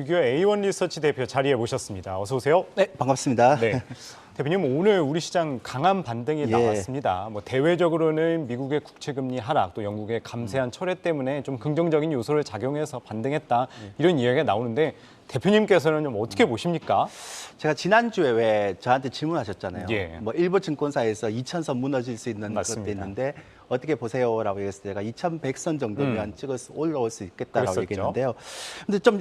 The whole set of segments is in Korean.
유교 A1 리서치 대표 자리에 모셨습니다. 어서 오세요. 네, 반갑습니다. 네. 대표님 오늘 우리 시장 강한 반등이 예. 나왔습니다. 뭐 대외적으로는 미국의 국채 금리 하락 또 영국의 감세한 음. 철회 때문에 좀 긍정적인 요소를 작용해서 반등했다 네. 이런 이야기가 나오는데 대표님께서는 좀 어떻게 음. 보십니까? 제가 지난주에 왜 저한테 질문하셨잖아요. 예. 뭐 일부 증권사에서 2,000선 무너질 수 있는 맞습니다. 것도 있는데 어떻게 보세요라고 얘기했을 때 제가 2,100선 정도면 찍어서 올라올 수 있겠다라고 음. 그랬었죠. 얘기했는데요. 근데 좀 음,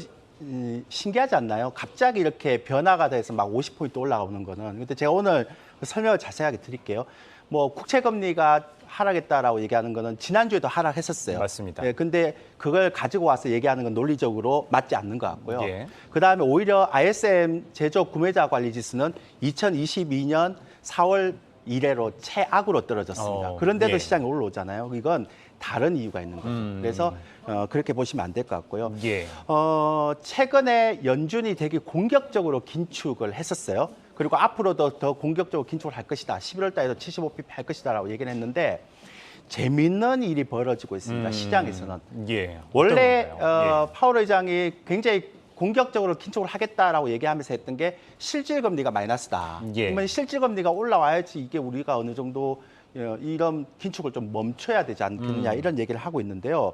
신기하지 않나요? 갑자기 이렇게 변화가 돼서 막 50포인트 올라오는 거는. 근데 제가 오늘 설명을 자세하게 드릴게요. 뭐 국채 금리가 하락했다라고 얘기하는 거는 지난주에도 하락했었어요. 맞습니다. 예, 근데 그걸 가지고 와서 얘기하는 건 논리적으로 맞지 않는 것 같고요. 예. 그다음에 오히려 ISM 제조 구매자 관리 지수는 2022년 4월 이래로 최악으로 떨어졌습니다. 어, 그런데도 예. 시장이 올라오잖아요. 이건 다른 이유가 있는 거죠. 음. 그래서 어, 그렇게 보시면 안 될 것 같고요. 예. 어, 최근에 연준이 되게 공격적으로 긴축을 했었어요. 그리고 앞으로도 더 공격적으로 긴축을 할 것이다. 11월 달에도 75pp 할 것이다라고 얘기를 했는데 재밌는 일이 벌어지고 있습니다. 음, 시장에서는. 예. 원래? 어, 파월 의장이 굉장히 공격적으로 긴축을 하겠다라고 얘기하면서 했던 게 실질 금리가 마이너스다. 예. 그러면 실질 금리가 올라와야지 이게 우리가 어느 정도 어, 이런 긴축을 좀 멈춰야 되지 않겠느냐 음. 이런 얘기를 하고 있는데요.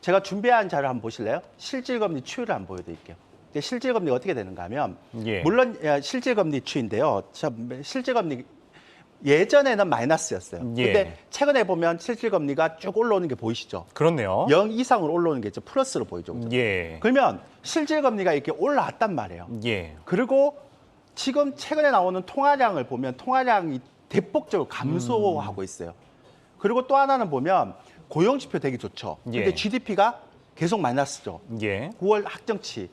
제가 준비한 자료 한번 보실래요? 실질 금리 추이를 한번 보여드릴게요. 근데 실질 금리가 어떻게 되는가 하면 예. 물론 야, 실질 금리 추인데요. 참 실질 금리 예전에는 마이너스였어요. 예. 근데 최근에 보면 실질 금리가 쭉 올라오는 게 보이시죠? 그렇네요. 0 이상으로 올라오는 게. 플러스로 보이죠. 그죠? 예. 그러면 실질 금리가 이렇게 올라왔단 말이에요. 예. 그리고 지금 최근에 나오는 통화량을 보면 통화량이 대폭적으로 감소하고 있어요. 그리고 또 하나는 보면 고용 지표 되게 좋죠. 근데 예. GDP가 계속 마이너스죠. 예. 9월 확정치.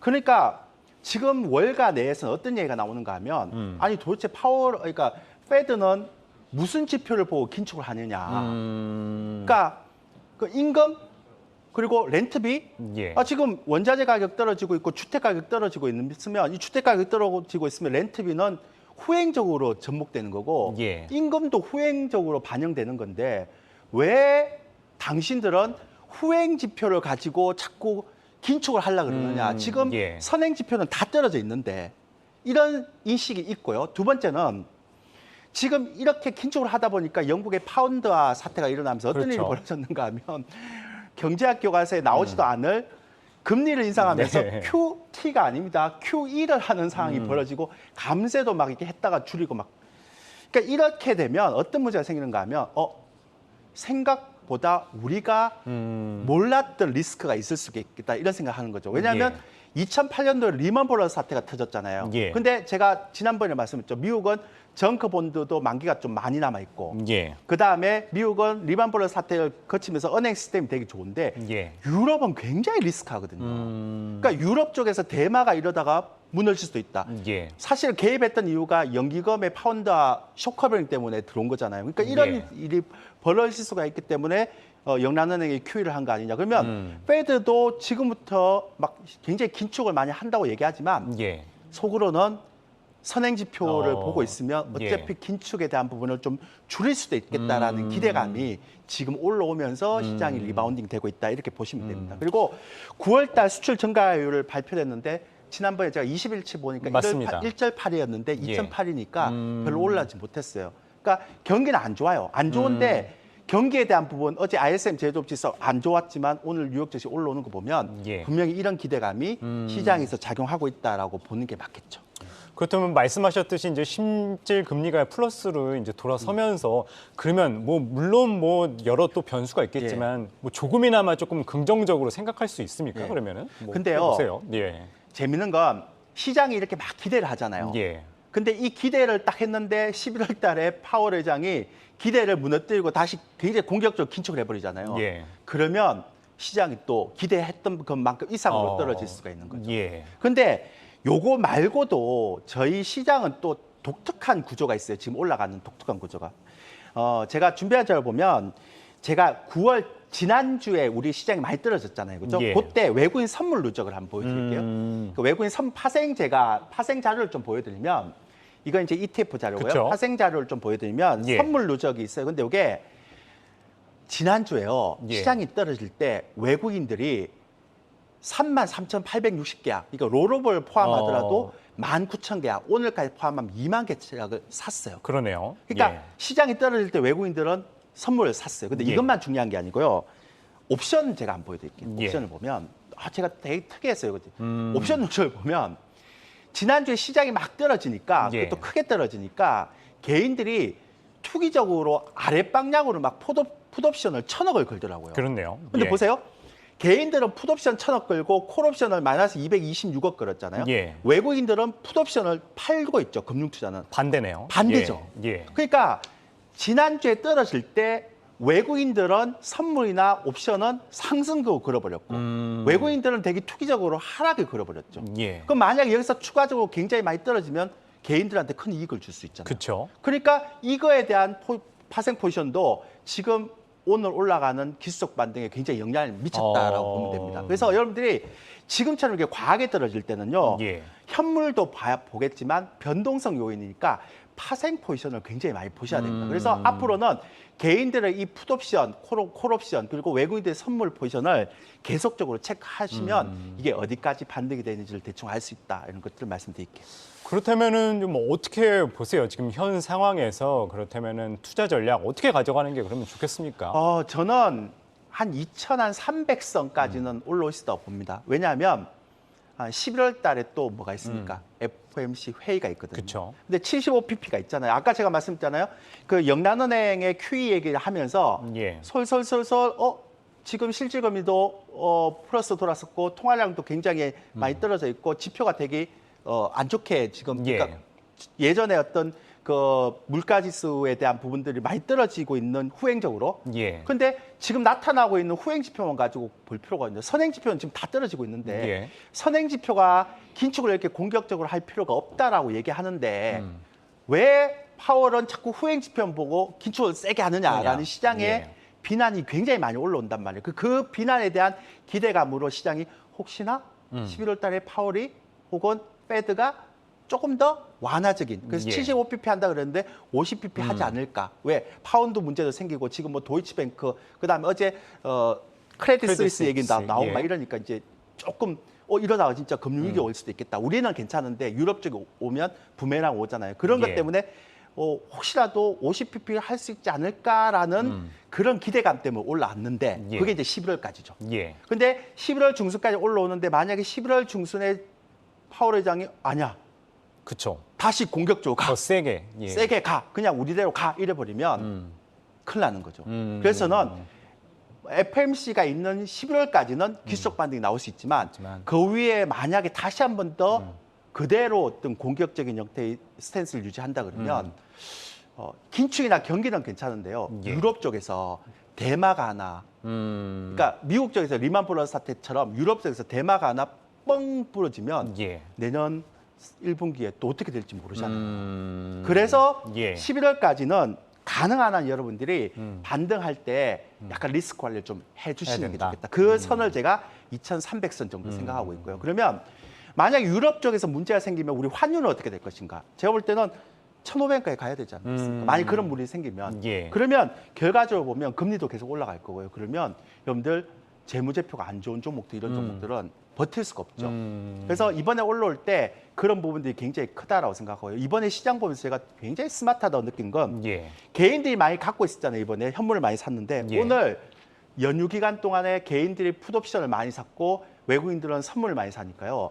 그러니까 지금 월가 내에서는 어떤 얘기가 나오는가 하면 음. 아니 도대체 파월 그러니까 페드는 무슨 지표를 보고 긴축을 하느냐. 음. 그러니까 그 임금 그리고 렌트비 예. 아, 지금 원자재 가격 떨어지고 있고 주택 가격 떨어지고 있으면 이 주택 가격 떨어지고 있으면 렌트비는 후행적으로 접목되는 거고 예. 임금도 후행적으로 반영되는 건데 왜 당신들은 후행 지표를 가지고 자꾸 긴축을 하려 그러느냐? 음, 지금 예. 선행 지표는 다 떨어져 있는데 이런 인식이 있고요. 두 번째는 지금 이렇게 긴축을 하다 보니까 영국의 파운드화 사태가 일어나면서 어떤 일이 그렇죠. 벌어졌는가 하면 경제학 교과서에 나오지도 않을 금리를 인상하면서 음. 네. QT가 아닙니다. QE를 하는 상황이 음. 벌어지고 감세도 막 이렇게 했다가 줄이고 막 그러니까 이렇게 되면 어떤 문제가 생기는가 하면 어 생각보다 우리가 음. 몰랐던 리스크가 있을 수 있겠다 이런 생각하는 거죠. 왜냐하면 2008년도에 리먼 브러스 사태가 터졌잖아요. 예. 근데 제가 지난번에 말씀했죠. 미국은 정크 본드도 만기가 좀 많이 남아 있고 예. 그 다음에 미국은 리먼 브러스 사태를 거치면서 은행 시스템이 되게 좋은데 예. 유럽은 굉장히 리스크하거든요. 음. 그러니까 유럽 쪽에서 대마가 이러다가 무너질 수도 있다. 예. 사실 개입했던 이유가 연기금의 파운드와 쇼커버링 때문에 들어온 거잖아요. 그러니까 이런 예. 일이 벌어질 수가 있기 때문에 어, 영란은행이 QE를 한 거 아니냐. 그러면 음. 페드도 지금부터 막 굉장히 긴축을 많이 한다고 얘기하지만 예. 속으로는 선행 지표를 어, 보고 있으면 예. 어차피 긴축에 대한 부분을 좀 줄일 수도 있겠다라는 음. 기대감이 지금 올라오면서 시장이 음. 리바운딩 되고 있다 이렇게 보시면 됩니다. 그리고 9월 달 수출 증가율을 발표했는데 지난번에 제가 20일치 보니까 맞습니다. 1절 8이었는데 예. 2.8이니까 음. 별로 올라지 못했어요. 그러니까 경기는 안 좋아요. 안 좋은데 경기에 대한 부분 어제 ISM 제조업 지수 안 좋았지만 오늘 뉴욕 증시 올라오는 거 보면 예. 분명히 이런 기대감이 음. 시장에서 작용하고 있다라고 보는 게 맞겠죠. 그렇다면 말씀하셨듯이 이제 실질 금리가 플러스로 이제 돌아서면서 그러면 뭐 물론 뭐 여러 또 변수가 있겠지만 뭐 조금이나마 조금 긍정적으로 생각할 수 있습니까? 예. 그러면은 뭐 근데요. 보세요. 예. 재밌는 건 시장이 이렇게 막 기대를 하잖아요. 예. 근데 이 기대를 딱 했는데 11월 달에 파월 의장이 기대를 무너뜨리고 다시 굉장히 공격적으로 긴축을 해버리잖아요. 예. 그러면 시장이 또 기대했던 것만큼 이상으로 어, 떨어질 수가 있는 거죠. 예. 근데 요거 말고도 저희 시장은 또 독특한 구조가 있어요. 지금 올라가는 독특한 구조가. 어, 제가 준비한 자료 보면 제가 9월 지난주에 우리 시장이 많이 떨어졌잖아요. 그죠? 예. 그때 외국인 선물 누적을 한번 보여드릴게요. 음. 그 외국인 선 파생 제가 파생 자료를 좀 보여드리면 이건 이제 ETF 자료고요. 그쵸. 파생 자료를 좀 보여드리면 예. 선물 누적이 있어요. 근데 이게 지난주에요. 예. 시장이 떨어질 때 외국인들이 33,860계약, 이거 롤오버를 포함하더라도 어. 19,000계약, 오늘까지 포함하면 2만 개 계약을 샀어요. 그러네요. 그러니까 예. 시장이 떨어질 때 외국인들은 선물을 샀어요. 근데 예. 이것만 중요한 게 아니고요. 옵션 제가 안 보여드릴게요. 예. 옵션을 보면 아 제가 되게 특이했어요. 음. 옵션 누적을 보면 지난주에 시장이 막 떨어지니까 예. 그것도 크게 떨어지니까 개인들이 투기적으로 아랫방향으로 막 풋옵, 풋옵션을 천억을 걸더라고요. 그렇네요. 근데 예. 보세요. 개인들은 풋옵션 천억 걸고 콜옵션을 마이너스 226억 걸었잖아요. 예. 외국인들은 풋옵션을 팔고 있죠. 금융투자는. 반대네요. 반대죠. 예. 예. 그러니까 지난주에 떨어질 때 외국인들은 선물이나 옵션은 상승으로 걸어버렸고 음. 외국인들은 되게 투기적으로 하락을 걸어버렸죠. 예. 그럼 만약에 여기서 추가적으로 굉장히 많이 떨어지면 개인들한테 큰 이익을 줄 수 있잖아요. 그렇죠. 그러니까 이거에 대한 포, 파생 포지션도 지금 오늘 올라가는 기술적 반등에 굉장히 영향을 미쳤다라고 어. 보면 됩니다. 그래서 여러분들이 지금처럼 이렇게 과하게 떨어질 때는요. 예. 현물도 봐야 보겠지만 변동성 요인이니까 파생 포지션을 굉장히 많이 보셔야 됩니다. 음. 그래서 앞으로는 개인들의 이 풋옵션, 콜, 콜옵션 그리고 외국인들의 선물 포지션을 계속적으로 체크하시면 음. 이게 어디까지 반등이 되는지를 대충 알 수 있다 이런 것들을 말씀드릴게요. 그렇다면은 좀 어떻게 보세요? 지금 현 상황에서 그렇다면은 투자 전략 어떻게 가져가는 게 그러면 좋겠습니까? 어, 저는 한 2,300선까지는 음. 올라올 수 있다고 봅니다. 왜냐하면 한 11월 달에 또 뭐가 있습니까? 음. FOMC 회의가 있거든요. 그쵸. 근데 75pp가 있잖아요. 아까 제가 말씀드렸잖아요. 그 영란은행의 QE 얘기를 하면서 예. 솔솔솔솔 어 지금 실질금리도 어 플러스 돌았었고 통화량도 굉장히 많이 떨어져 있고 지표가 되게 어 안 좋게 지금 예. 그러니까 예전에 어떤 그 물가 지수에 대한 부분들이 많이 떨어지고 있는 후행적으로 예. 근데 지금 나타나고 있는 후행 지표만 가지고 볼 필요가 있는데 선행 지표는 지금 다 떨어지고 있는데 예. 선행 지표가 긴축을 이렇게 공격적으로 할 필요가 없다라고 얘기하는데 음. 왜 파월은 자꾸 후행 지표만 보고 긴축을 세게 하느냐라는 하느냐. 시장의 예. 비난이 굉장히 많이 올라온단 말이에요. 그, 그 비난에 대한 기대감으로 시장이 혹시나 음. 11월 달에 파월이 혹은 페드가 조금 더 완화적인 그래서 예. 75pp 한다 그랬는데 50pp 하지 음. 않을까 왜 파운드 문제도 생기고 지금 뭐 도이치뱅크 그다음에 어제 어 크레딧 크레딧 스위스 얘기 나, 나오고 예. 막 이러니까 이제 조금 어 이러다가 진짜 금융 위기 음. 올 수도 있겠다 우리는 괜찮은데 유럽 쪽에 오면 부메랑 오잖아요 그런 예. 것 때문에 어 혹시라도 50pp 할 수 있지 않을까라는 음. 그런 기대감 때문에 올라왔는데 예. 그게 이제 11월까지죠. 예. 근데 11월 중순까지 올라오는데 만약에 11월 중순에 파월 회장이 아니야 그렇죠. 다시 공격적으로 가 더 세게. 예. 세게 가 그냥 우리대로 가 이래 버리면 음. 큰일 나는 거죠. 음. 그래서는 FMC가 있는 11월까지는 기술적 반등이 나올 수 있지만, 있지만. 그 위에 만약에 다시 한 번 더 그대로 어떤 공격적인 형태의 스탠스를 유지한다 그러면 어, 긴축이나 경기는 괜찮은데요. 예. 유럽 쪽에서 대마가 하나, 음. 그러니까 미국 쪽에서 리만 브러스 사태처럼 유럽 쪽에서 대마가 하나 뻥 부러지면 예. 내년 1분기에 또 어떻게 될지 모르잖아요. 음. 그래서 예. 11월까지는 가능한 한 여러분들이 음. 반등할 때 약간 리스크 관리를 좀 해주시는 게. 음. 좋겠다. 그 선을 제가 2,300선 정도 생각하고 있고요. 그러면 만약 유럽 쪽에서 문제가 생기면 우리 환율은 어떻게 될 것인가? 제가 볼 때는 1,500까지 가야 되지 않겠습니까? 음. 만약 그런 물이 생기면 예. 그러면 결과적으로 보면 금리도 계속 올라갈 거고요. 그러면 여러분들 재무제표가 안 좋은 종목들 이런 음. 종목들은 버틸 수가 없죠. 음. 그래서 이번에 올라올 때 그런 부분들이 굉장히 크다라고 생각하고요. 이번에 시장 보면서 제가 굉장히 스마트하다고 느낀 건 예. 개인들이 많이 갖고 있었잖아요. 이번에 현물을 많이 샀는데 예. 오늘 연휴 기간 동안에 개인들이 풋옵션을 많이 샀고 외국인들은 선물을 많이 사니까요.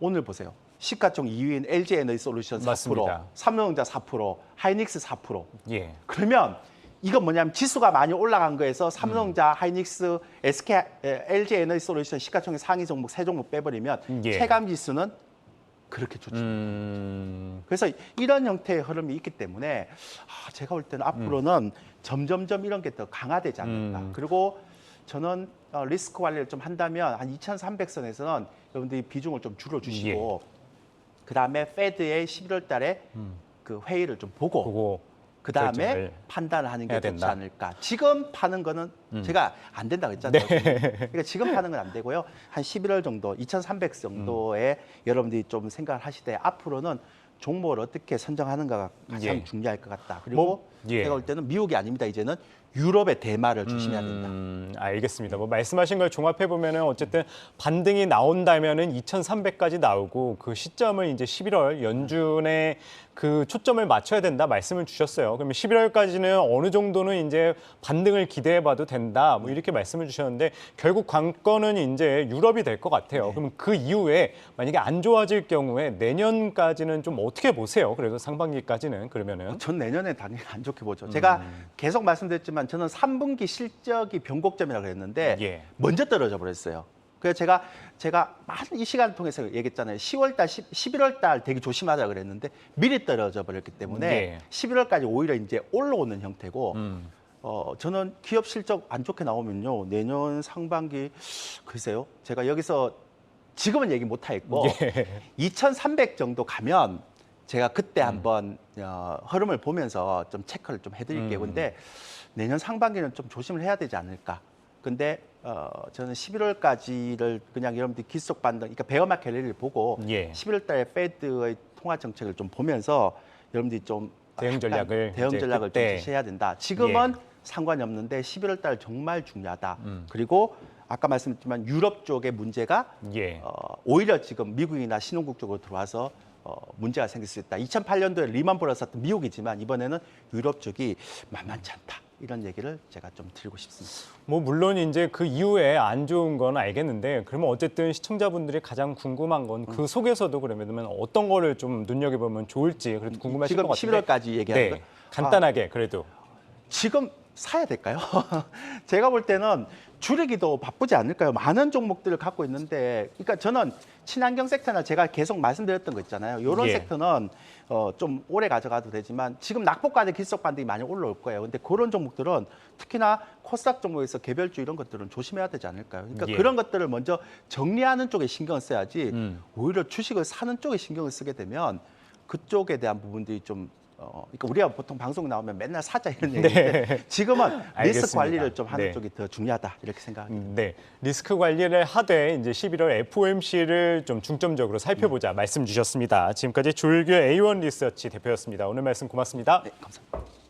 오늘 보세요. 시가총 2위인 LG 에너지 솔루션 4%, 맞습니다. 삼성전자 4%, 하이닉스 4%. 예. 그러면 이건 뭐냐면 지수가 많이 올라간 거에서 삼성전자, 하이닉스, SK, 에, LG 에너지 솔루션 시가총액 상위 종목 세 종목 빼버리면 예. 체감 지수는 그렇게 좋죠. 음. 그래서 이런 형태의 흐름이 있기 때문에 아, 제가 볼 때는 앞으로는 점점점 이런 게 더 강화되지 않을까. 음. 그리고 저는 어, 리스크 관리를 좀 한다면 한 2,300선에서는 여러분들이 비중을 좀 줄여주시고 그 다음에 페드의 11월 달에 음. 그 회의를 좀 보고 그거 그 다음에 결정을 판단을 하는 게 좋지. 않을까. 지금 파는 거는 음. 제가 안 된다고 했잖아요. 그러니까 지금 파는 건 안 되고요. 한 11월 정도, 2,300 정도에 여러분들이 좀 생각을 하시되 앞으로는 종목을 어떻게 선정하는가가 가장 예. 중요할 것 같다. 그리고 뭐, 예. 제가 볼 때는 미국이 아닙니다. 이제는 유럽의 대마를 조심해야 된다. 음, 알겠습니다. 뭐 말씀하신 걸 종합해 보면은 어쨌든 반등이 나온다면은 2,300까지 나오고 그 시점을 이제 11월 연준에 그 초점을 맞춰야 된다 말씀을 주셨어요. 그러면 11월까지는 어느 정도는 이제 반등을 기대해 봐도 된다. 뭐 이렇게 말씀을 주셨는데 결국 관건은 이제 유럽이 될 것 같아요. 그러면 그 이후에 만약에 안 좋아질 경우에 내년까지는 좀 어떻게 보세요? 그래도 상반기까지는 그러면은 전 내년에 당연히 안 좋게 보죠. 제가 음. 계속 말씀드렸지만 저는 3분기 실적이 변곡점이라고 그랬는데 예. 먼저 떨어져 버렸어요. 그래서 제가 제가 많은 이 시간을 통해서 얘기했잖아요. 10월 달, 11월 달 되게 조심하자 그랬는데 미리 떨어져 버렸기 때문에 예. 11월까지 오히려 이제 올라오는 형태고 음. 어, 저는 기업 실적 안 좋게 나오면요. 내년 상반기 글쎄요. 제가 여기서 지금은 얘기 못 하겠고 예. 2,300 정도 가면 제가 그때 한번 어, 흐름을 보면서 좀 체크를 좀 해드릴게요. 음. 근데 내년 상반기는 좀 조심을 해야 되지 않을까. 근데 어, 저는 11월까지를 그냥 여러분들 이 기속 반등, 그러니까 베어마켓 랠리를 보고 예. 11월달에 페드의 통화 정책을 좀 보면서 여러분들이 좀 대응 약간 전략을 대응 전략을 좀. 예. 제시해야 된다. 지금은 상관이 없는데 11월 달 정말 중요하다. 음. 그리고 아까 말씀드렸지만 유럽 쪽의 문제가 예. 어, 오히려 지금 미국이나 신흥국 쪽으로 들어와서 어, 문제가 생길 수 있다. 2008년도에 리만 브러스였던 미국이지만 이번에는 유럽 쪽이 만만치 않다. 이런 얘기를 제가 좀 드리고 싶습니다. 뭐 물론 이제 그 이후에 안 좋은 건 알겠는데 그러면 어쨌든 시청자분들이 가장 궁금한 건 그 속에서도 그러면 어떤 거를 좀 눈여겨보면 좋을지 그래도 궁금하실 지금 것 같은데 11월까지 얘기하는 네? 간단하게 그래도 지금 사야 될까요? 제가 볼 때는 줄이기도 바쁘지 않을까요? 많은 종목들을 갖고 있는데, 그러니까 저는 친환경 섹터나 제가 계속 말씀드렸던 거 있잖아요. 이런 예. 섹터는 어, 좀 오래 가져가도 되지만 지금 낙폭과대 기속 반등이 많이 올라올 거예요. 근데 그런 종목들은 특히나 코스닥 종목에서 개별주 이런 것들은 조심해야 되지 않을까요? 그러니까 예. 그런 것들을 먼저 정리하는 쪽에 신경을 써야지 음. 오히려 주식을 사는 쪽에 신경을 쓰게 되면 그쪽에 대한 부분들이 좀 어, 그러니까 우리가 보통 방송 나오면 맨날 사자 이런 얘기인데 지금은 리스크 네. 알겠습니다. 관리를 좀 하는 네. 쪽이 더 중요하다 이렇게 생각합니다. 네 리스크 관리를 하되 이제 11월 FOMC를 좀 중점적으로 살펴보자 말씀 주셨습니다. 지금까지 조일규 A1 리서치 대표였습니다. 오늘 말씀 고맙습니다. 네, 감사합니다.